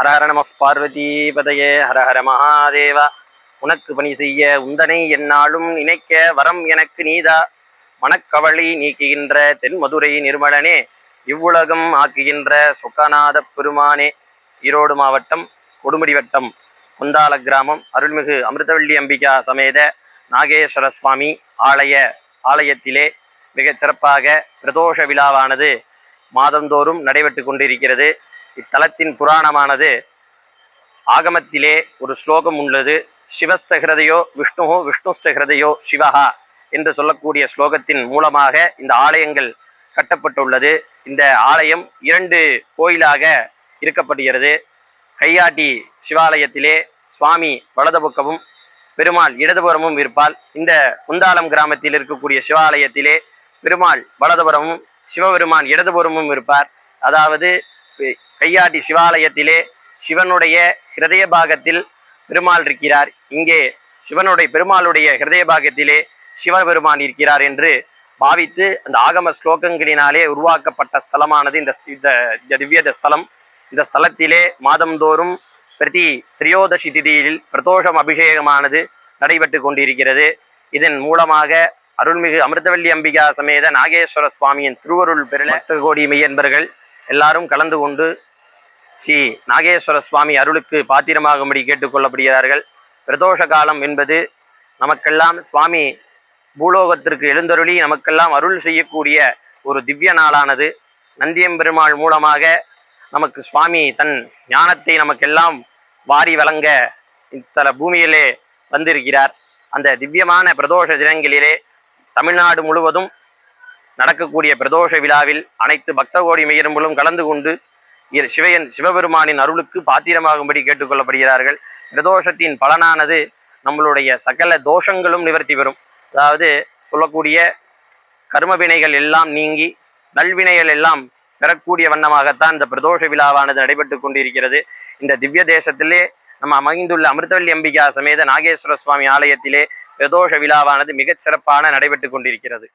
ஹரஹர நம பார்வதி பதையே ஹரஹர மகாதேவா. உனக்கு பணி செய்ய உந்தனை என்னாலும் நினைக்க வரம் எனக்கு நீதா. மனக்கவளை நீக்குகின்ற தென்மதுரை நிர்மலனே இவ்வுலகம் ஆக்குகின்ற சொக்கநாத பெருமானே. ஈரோடு மாவட்டம் கொடுமுடி வட்டம் குந்தால கிராமம் அருள்மிகு அமிர்தவள்ளி அம்பிகா சமேத நாகேஸ்வர சுவாமி ஆலய ஆலயத்திலே மிகச் சிறப்பாக பிரதோஷ விழாவானது மாதந்தோறும் நடைபெற்று கொண்டிருக்கிறது. இத்தலத்தின் புராணமானது ஆகமத்திலே ஒரு ஸ்லோகம் உள்ளது. சிவஸ்தகிருதையோ விஷ்ணுவோ விஷ்ணுஸ்தகிருதையோ சிவஹா என்று சொல்லக்கூடிய ஸ்லோகத்தின் மூலமாக இந்த ஆலயங்கள் கட்டப்பட்டுள்ளது. இந்த ஆலயம் இரண்டு கோயிலாக இருக்கப்படுகிறது கையாட்டி சிவாலயத்திலே சுவாமி வலது பக்கமும் பெருமாள் இடதுபுறமும் இருப்பால் இந்த குந்தாலம் கிராமத்தில் இருக்கக்கூடிய சிவாலயத்திலே பெருமாள் வலதுபுறமும் சிவபெருமான் இடதுபுறமும் இருப்பார். அதாவது கையாட்டி சிவாலயத்திலே சிவனுடைய ஹிருதய பாகத்தில் பெருமாள் இருக்கிறார். இங்கே சிவனுடைய பெருமாளுடைய ஹிருதய பாகத்திலே சிவபெருமான் இருக்கிறார் என்று பாவித்து அந்த ஆகம ஸ்லோகங்களினாலே உருவாக்கப்பட்ட ஸ்தலமானது இந்த திவ்ய ஸ்தலம். இந்த ஸ்தலத்திலே மாதந்தோறும் பிரதி திரியோதசி திதியில் பிரதோஷம் அபிஷேகமானது நடைபெற்று கொண்டிருக்கிறது. இதன் மூலமாக அருள்மிகு அமிர்தவல்லி அம்பிகா சமேத நாகேஸ்வர சுவாமியின் திருவருள் பெருள கோடி மெய்யன்பர்கள் எல்லாரும் கலந்து கொண்டு ஸ்ரீ நாகேஸ்வர சுவாமி அருளுக்கு பாத்திரமாகும்படி கேட்டுக்கொள்ளப்படுகிறார்கள். பிரதோஷ காலம் என்பது நமக்கெல்லாம் சுவாமி பூலோகத்திற்கு எழுந்தருளி நமக்கெல்லாம் அருள் செய்யக்கூடிய ஒரு திவ்ய நாளானது. நந்தியம்பெருமாள் மூலமாக நமக்கு சுவாமி தன் ஞானத்தை நமக்கெல்லாம் வாரி வழங்க ஸ்தல பூமியிலே வந்திருக்கிறார். அந்த திவ்யமான பிரதோஷ தினங்களிலே தமிழ்நாடு முழுவதும் நடக்கக்கூடிய பிரதோஷ விழாவில் அனைத்து பக்த கோடி மெய்யரும்பலும் கலந்து கொண்டு சிவையன் சிவபெருமானின் அருளுக்கு பாத்திரமாகும்படி கேட்டுக்கொள்ளப்படுகிறார்கள். பிரதோஷத்தின் பலனானது நம்மளுடைய சகல தோஷங்களும் நிவர்த்தி பெறும். அதாவது சொல்லக்கூடிய கர்மவினைகள் எல்லாம் நீங்கி நல்வினைகள் எல்லாம் பெறக்கூடிய வண்ணமாகத்தான் இந்த பிரதோஷ விழாவானது நடைபெற்று கொண்டிருக்கிறது. இந்த திவ்ய தேசத்திலே நம்ம அமைந்துள்ள அமிர்தவல்லி அம்பிகா சமேத நாகேஸ்வர சுவாமி ஆலயத்திலே பிரதோஷ விழாவானது மிகச் சிறப்பான நடைபெற்று கொண்டிருக்கிறது.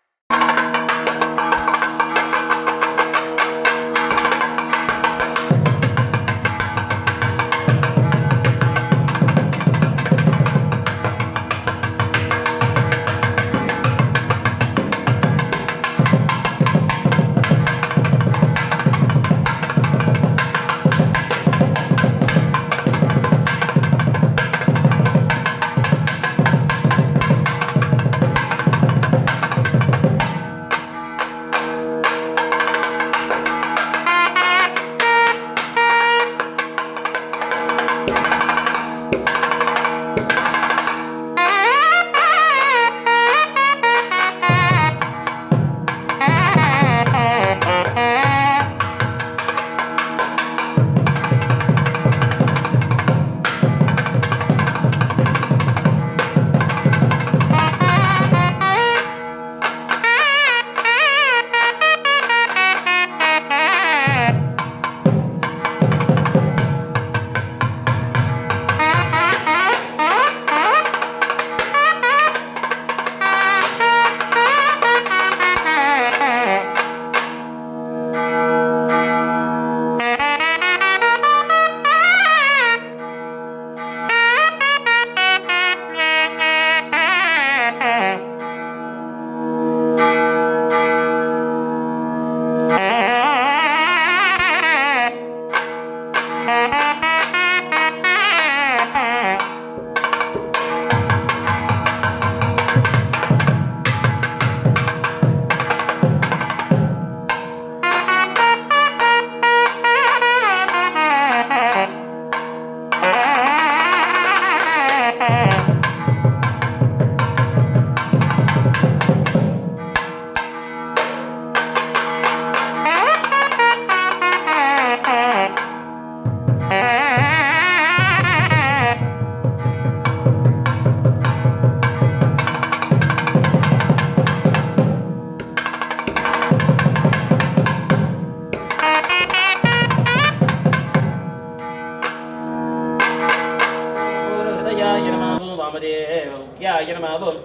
முக்கியாய நமாவோம்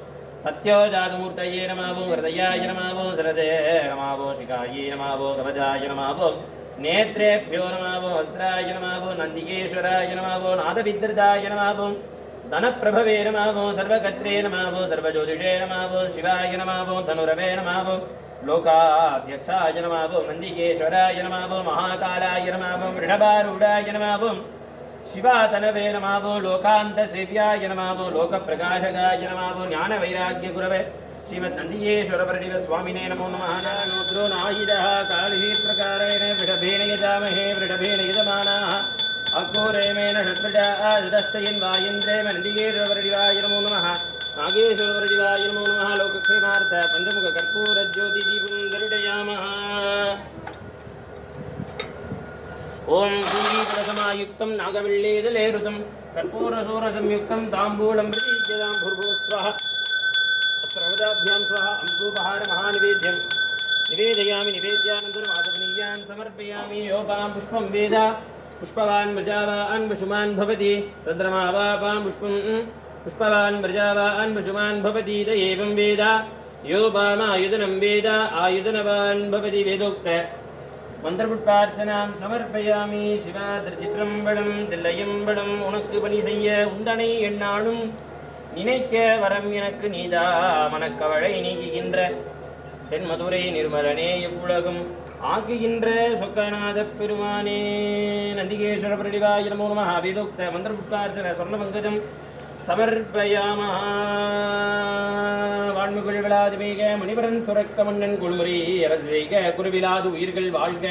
சத்யோஜாதமூர்த்தயே நமாவோம் ஹிருதயாய நமாவோம் சிரதே நமாவோ சிகாயே நமாவோ கவஜாய நமாவோம் நேத்ரேபியோ நமாவோம் வஸ்திராய நமாவோம் நந்திகேஸ்வராய நமாவோம் நாதவித்ரதாய நமாவோம் தனப்பிரபவே நமாவோம் சர்வகத்ரே நமாவோம் சர்வஜோதிஷே நமாவோம் சிவாய நமாவோம் தனுரவே நமாவோம் லோகாத்தியக்ஷாய நமாவோம் நந்திகேஸ்வராய நமாவோம் மகாகாலாய நமாவோம் ரிணபாரூடாய நமாவோம் శివాతనవే నమాదో లోకాంత సేవ్యాయ నమాదో లోక ప్రకాశకాయ నమాదో జ్ఞాన వైరాగ్య గురవే శ్రీమద్ నందీయేశ్వరపరడివ స్వామినే నమో నమ నానోద్రో నాయుధ కాళీ ప్రకారేణ వృషభేణ యజామహే వృషభేణ యజమానా అఘోరేమేణ షట్పటాయన్వాయేంద్రేమ నందిగేశ్వరపరడివాయ నమో నమ నాగేశ్వరపరడివాయ నమో నమ లోకక్షేమార్థ పంచముఖ కర్పూర జ్యోతిదీపం గరుడయామ ఓం పూరీపరసమాయుక్తం కర్పూరసూర సంయుక్తం తాంబూలం ప్రతీజ్యతాం స్వహ సర్వదాభ్యాం స్వః అంబూపహార మహానివేద్యం. నివేదయామి నివేద్యానంతరం ఆదరణీయాన్ సమర్పయామి యోపాం పుష్పం వేద. పుష్పవాన్ ప్రజావాన్ పశుమాన్ భవతి. చంద్రమా వాపాం పుష్పం పుష్పవాన్ ప్రజావాన్ పశుమాన్ భవతి. త ఏవం వేద? యోపామాయుధనం వేద. ఆయుధనవాన్ భవతి వేదోక్త. மந்திரபுட்பார்ச்சனாம் சமர்ப்பயாமி சிவா திருச்சிற்றம்பலம் தில்லையம்பலம் உனக்கு பணி செய்ய உந்தனை எண்ணாலும் நினைக்க வரம் எனக்கு நீதா மனக்கவளை நீக்குகின்ற தென்மதுரை நிர்மலனே எவ்வுலகம் ஆக்குகின்ற சொக்கநாத பெருமானே நந்திகேஸ்வர பிரடிவாய நமோ நம வேதோக்த மந்திரபுட்பார்ச்சன சொர்ணமங்கஜம் சமர்ப்பயாம. வான்முகில் விழாதுமீக முனிவரன் சுரக்க மன்னன் குழுமுறை அரசு செய்க குருவிலாது உயிர்கள் வாழ்க.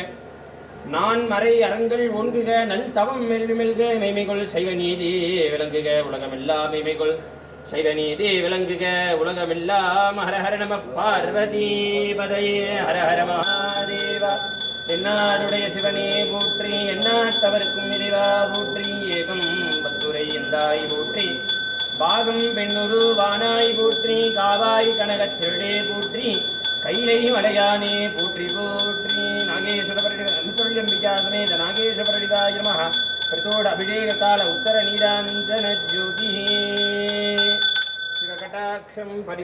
நான் மறை அறங்கள் ஒன்றுக நல் தவம் மெல்மெல்க மெய்மைகொள் சைவ நீதி விளங்குக உலகமெல்லாம் மெய்மைகொள் சைவ நீதி விளங்குக உலகமெல்லாம் மஹரஹர நம பார்வதி பதையே. ஹரஹர ஹர மகாதேவா தென்னாடுடைய சிவனே போற்றி எண்ணாட்டவர்க்கும் இறைவா போற்றி ஏகம் பத்துரை எந்தாய் போற்றி. பாகம் பெண்ணுரு வானாய் போற்றி காவாய் கனகத்திருடே போற்றி கைலை மலையானே போற்றி போற்றி. நாகேஸ்வரபரிடிவாய சமேத நாகேஸ்வரபரிடிவாய நம பிரதோட அபிஷேக கால உத்தர நீராஞ்சன ஜோதி சிவகட்டாட்சம் பரி